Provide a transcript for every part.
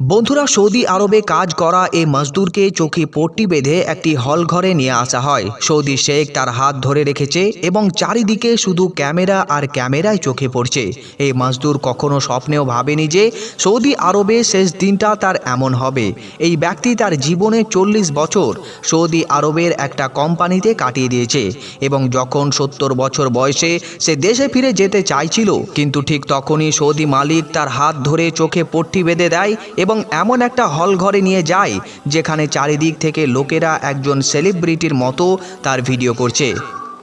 বন্ধুরা, সৌদি আরবে কাজ করা এই মজদুরকে চোখে পট্টি বেঁধে একটি হল ঘরে নিয়ে আসা হয়। সৌদি শেখ তার হাত ধরে রেখেছে এবং চারিদিকে শুধু ক্যামেরা আর ক্যামেরায় চোখে পড়ছে। এই মজদুর কখনো স্বপ্নেও ভাবেনি যে সৌদি আরবে শেষ দিনটা তার এমন হবে। এই ব্যক্তি তার জীবনে চল্লিশ বছর সৌদি আরবের একটা কোম্পানিতে কাটিয়ে দিয়েছে এবং যখন সত্তর বছর বয়সে সে দেশে ফিরে যেতে চাইছিল, কিন্তু ঠিক তখনই সৌদি মালিক তার হাত ধরে চোখে পট্টি বেঁধে দেয় এবং এমন একটা হল ঘরে নিয়ে যায়, যেখানে চারিদিক থেকে লোকেরা একজন সেলিব্রিটির মতো তার ভিডিও করছে।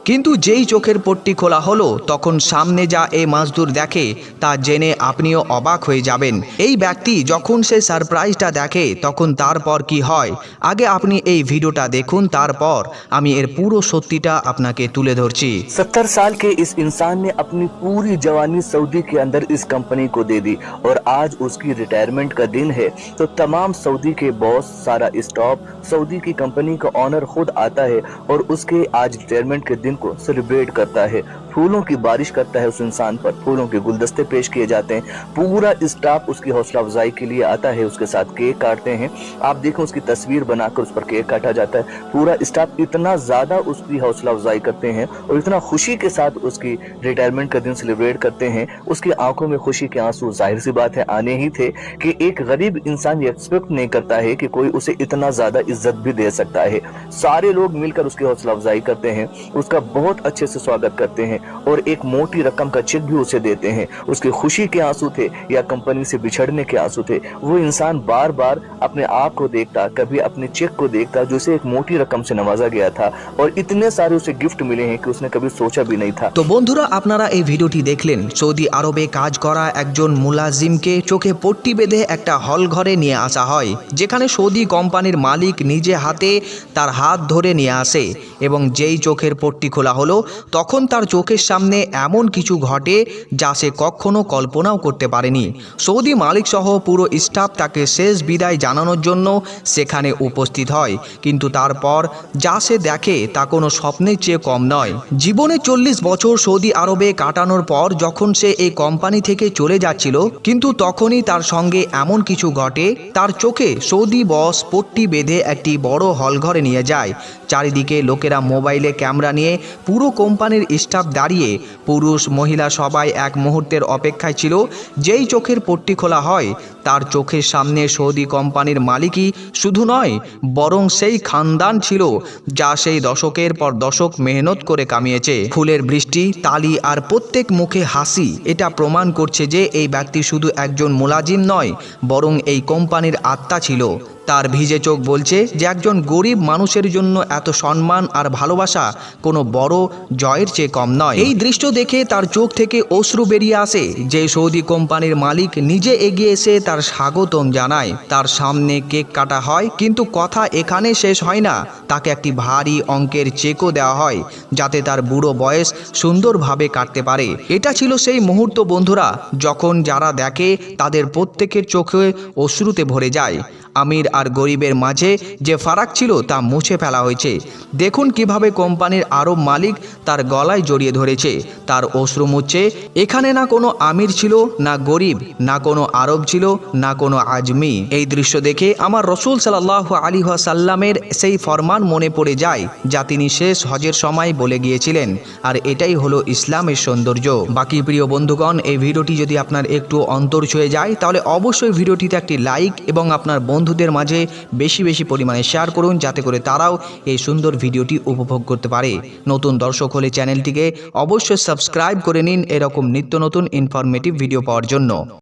কিন্তু যেই চোখের পট্টি খোলা হলো তখন সামনে যা এই মাছদুর দেখে তা জেনে আপনিও অবাক হয়ে যাবেন এই ব্যক্তি যখন সে সারপ্রাইজটা দেখে তখন তারপর কি হয় আগে আপনি এই ভিডিওটা দেখুন তারপর আমি এর পুরো সত্যিটা আপনাকে তুলে ধরছি सत्तर साल के इस इंसान ने अपनी पूरी जवानी सऊदी के अंदर इस कंपनी को दे दी और आज उसकी रिटायरमेंट का दिन है तो तमाम सऊदी के बॉस सारा स्टॉप सऊदी की कंपनी का ऑनर खुद आता है और उसके आज रिटायरमेंट के दिन को सेलिब्रेट करता है। फूलों की बारिश करता है उस इंसान पर। फूलों के गुलदस्ते पेश किए जाते हैं। पूरा स्टाफ उसकी हौसला अफजाई के लिए आता है, उसके साथ केक काटते हैं। आप देखें उसकी तस्वीर बनाकर उस पर केक काटा जाता है। पूरा स्टाफ इतना ज़्यादा उसकी हौसला अफजाई करते हैं और इतना खुशी के साथ उसकी रिटायरमेंट का दिन सेलिब्रेट करते हैं। उसकी आँखों में खुशी के आँसू ज़ाहिर सी बात है, आने ही थे कि एक गरीब इंसान ये एक्सपेक्ट नहीं करता है कि कोई उसे इतना ज़्यादा इज़्ज़त भी दे सकता है। सारे लोग मिलकर उसकी हौसला अफजाई करते हैं। उसका बहुत अच्छे से स्वागत करते हैं। और एक मोटी रकम का चेक भी उसे देते हैं उसकी खुशी के आंसू थे या कंपनी से बिछड़ने के आंसू थे वो इंसान बार बार अपने आप को देखता कभी अपने चेक को देखता जो उसे एक मोटी रकम से नवाजा गया था और इतने सारे उसे गिफ्ट मिले हैं कि उसने कभी सोचा भी नहीं था তো বন্ধুরা আপনারা এই ভিডিওটি দেখলেন সৌদি আরবে কাজ করা একজন মুলাজিমকে চোখে পট্টি বেঁধে একটা হল ঘরে নিয়ে আসা হয় যেখানে সৌদি কোম্পানির মালিক নিজে হাতে তার হাত ধরে নিয়ে আসে এবং যেই চোখের পট্টি খোলা হলো তখন তার চোখের সামনে এমন কিছু ঘটে যা সে কখনো কল্পনাও করতে পারেনি। সৌদি মালিক সহ পুরো স্টাফ তাকে শেষ বিদায় জানানোর জন্য সেখানে উপস্থিত হয়। কিন্তু তারপর যা সে দেখে তা কোনো স্বপ্নের চেয়ে কম নয়। জীবনে চল্লিশ বছর সৌদি আরবে কাটানোর পর যখন সে এই কোম্পানি থেকে চলে যাচ্ছিল, কিন্তু তখনই তার সঙ্গে এমন কিছু ঘটে, তার চোখে সৌদি বস পট্টি বেঁধে একটি বড় হলঘরে নিয়ে যায়। চারিদিকে লোকেরা মোবাইলে ক্যামেরা নিয়ে পুরো কোম্পানির স্টাফ দাঁড়িয়ে পুরুষ মহিলা সবাই এক মুহূর্তের অপেক্ষায় ছিল, যেই চোখের পট্টি খোলা হয়, তার চোখের সামনে সৌদি কোম্পানির মালিকই শুধু নয়, বরং সেই খানদান ছিল যা সেই দশকের পর দশক মেহনত করে কামিয়েছে। ফুলের বৃষ্টি, তালি আর প্রত্যেক মুখে হাসি, এটা প্রমাণ করছে যে এই ব্যক্তি শুধু একজন মোলাজিম নয়, বরং এই কোম্পানির আত্মা ছিল। তার ভিজে চোখ বলছে যে একজন গরিব মানুষের জন্য এত সম্মান আর ভালোবাসা কোনো বড় জয়ের চেয়ে কম নয়। এই দৃশ্য দেখে তার চোখ থেকে অশ্রু বেরিয়ে আসে। যে সৌদি কোম্পানির মালিক নিজে এগিয়ে এসে তার স্বাগতম জানায়। তার সামনে কেক কাটা হয়, কিন্তু কথা এখানে শেষ হয় না। তাকে একটি ভারী অঙ্কের চেকও দেওয়া হয়, যাতে তার বুড়ো বয়স সুন্দরভাবে কাটতে পারে। এটা ছিল সেই মুহূর্ত, বন্ধুরা, যখন যারা দেখে তাদের প্রত্যেকের চোখে অশ্রুতে ভরে যায়। আমির আর গরিবের মাঝে যে ফারাক ছিল তা মুছে ফেলা হয়েছে। দেখুন কীভাবে কোম্পানির আরব মালিক তার গলায় জড়িয়ে ধরেছে, তার অশ্রু মুচ্ছে এখানে না কোনো আমির ছিল, না গরিব, না কোনো আরব ছিল, না কোনো আজমি। এই দৃশ্য দেখে আমার রসুল সাল্লাহ আলী সাল্লামের সেই ফরমান মনে পড়ে যায়, যা তিনি শেষ হজের সময় বলে গিয়েছিলেন। আর এটাই হলো ইসলামের সৌন্দর্য। বাকি প্রিয় বন্ধুগণ, এই ভিডিওটি যদি আপনার একটু অন্তর ছুঁয়ে যায়, তাহলে অবশ্যই ভিডিওটিতে একটি লাইক এবং আপনার বন্ধুদের মাঝে বেশি বেশি পরিমাণে শেয়ার করুন, যাতে করে তারাও এই সুন্দর ভিডিওটি উপভোগ করতে পারে। নতুন দর্শক হলে চ্যানেলটিকে অবশ্যই সাবস্ক্রাইব করে নিন এরকম নিত্য নতুন ইনফরমেটিভ ভিডিও পাওয়ার জন্য।